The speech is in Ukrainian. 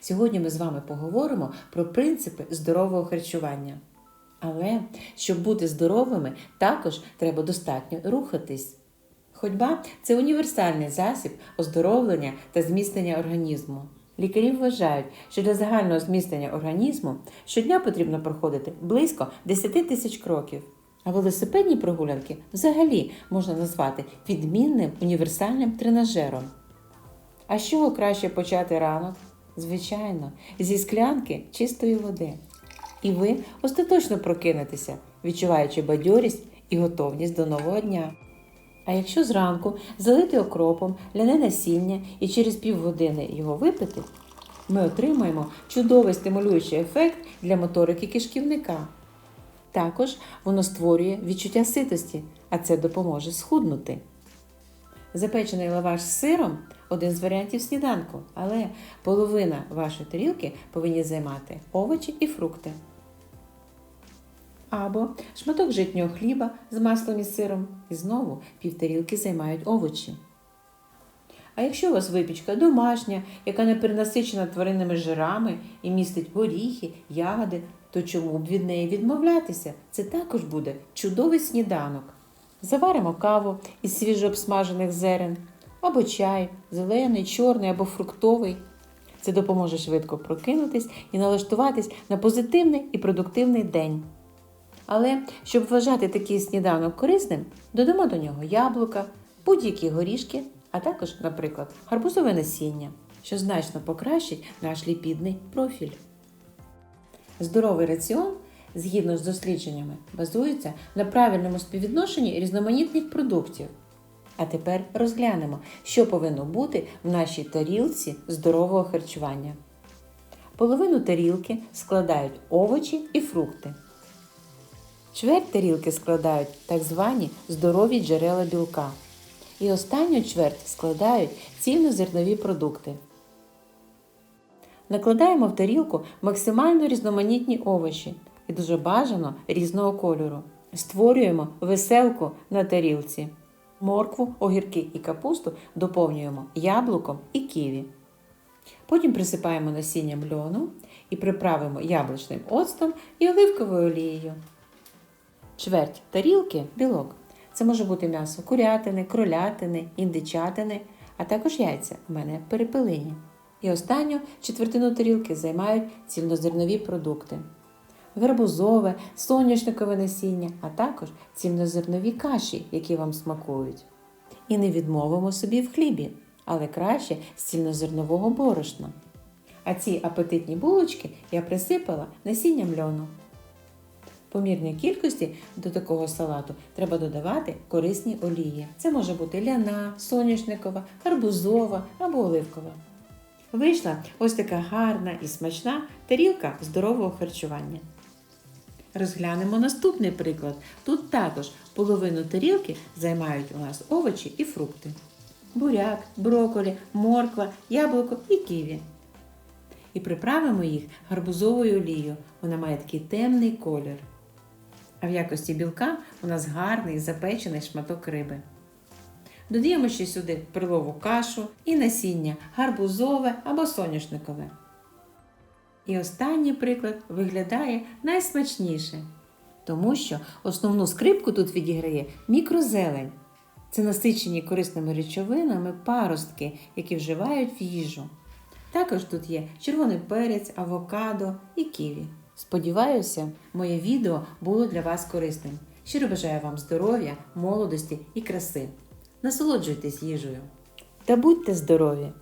Сьогодні ми з вами поговоримо про принципи здорового харчування. Але щоб бути здоровими, також треба достатньо рухатись. Ходьба це універсальний засіб оздоровлення та зміцнення організму. Лікарі вважають, що для загального зміцнення організму щодня потрібно проходити близько 10 тисяч кроків. А велосипедні прогулянки взагалі можна назвати відмінним універсальним тренажером. А з чого краще почати ранок? Звичайно, зі склянки чистої води. І ви остаточно прокинетеся, відчуваючи бадьорість і готовність до нового дня. А якщо зранку залити окропом ляне насіння і через півгодини його випити, ми отримаємо чудовий стимулюючий ефект для моторики кишківника. Також воно створює відчуття ситості, а це допоможе схуднути. Запечений лаваш з сиром один з варіантів сніданку, але половина вашої тарілки повинні займати овочі і фрукти. Або шматок житнього хліба з маслом і сиром, і знову півтарілки займають овочі. А якщо у вас випічка домашня, яка не перенасичена тваринними жирами і містить горіхи, ягоди, то чому б від неї відмовлятися? Це також буде чудовий сніданок. Заваримо каву із свіжо обсмажених зерен, або чай, зелений, чорний або фруктовий. Це допоможе швидко прокинутись і налаштуватись на позитивний і продуктивний день. Але щоб вважати такий сніданок корисним, додамо до нього яблука, будь-які горішки, а також, наприклад, гарбузове насіння, що значно покращить наш ліпідний профіль. Здоровий раціон, згідно з дослідженнями, базується на правильному співвідношенні різноманітних продуктів. А тепер розглянемо, що повинно бути в нашій тарілці здорового харчування. Половину тарілки складають овочі і фрукти. Чверть тарілки складають так звані здорові джерела білка. І останню чверть складають цільнозернові продукти. Накладаємо в тарілку максимально різноманітні овочі і дуже бажано різного кольору. Створюємо веселку на тарілці. Моркву, огірки і капусту доповнюємо яблуком і ківі. Потім присипаємо насінням льону і приправимо яблучним оцтом і оливковою олією. Чверть тарілки білок. Це може бути м'ясо курятини, кролятини, індичатини, а також яйця. У мене перепелині. І останню четвертину тарілки займають цільнозернові продукти. Гарбузове, соняшникове насіння, а також цільнозернові каші, які вам смакують. І не відмовимо собі в хлібі, але краще з цільнозернового борошна. А ці апетитні булочки я присипала насінням льону. Помірній кількості до такого салату треба додавати корисні олії. Це може бути ляна, соняшникова, гарбузова або оливкова. Вийшла ось така гарна і смачна тарілка здорового харчування. Розглянемо наступний приклад. Тут також половину тарілки займають у нас овочі і фрукти. Буряк, броколі, морква, яблуко і ківі. І приправимо їх гарбузовою олією. Вона має такий темний колір. А в якості білка у нас гарний запечений шматок риби. Додаємо ще сюди перлову кашу і насіння гарбузове або соняшникове. І останній приклад виглядає найсмачніше, тому що основну скрипку тут відіграє мікрозелень. Це насичені корисними речовинами паростки, які вживають в їжу. Також тут є червоний перець, авокадо і ківі. Сподіваюся, моє відео було для вас корисним. Щиро бажаю вам здоров'я, молодості і краси. Насолоджуйтесь їжею. Та будьте здорові!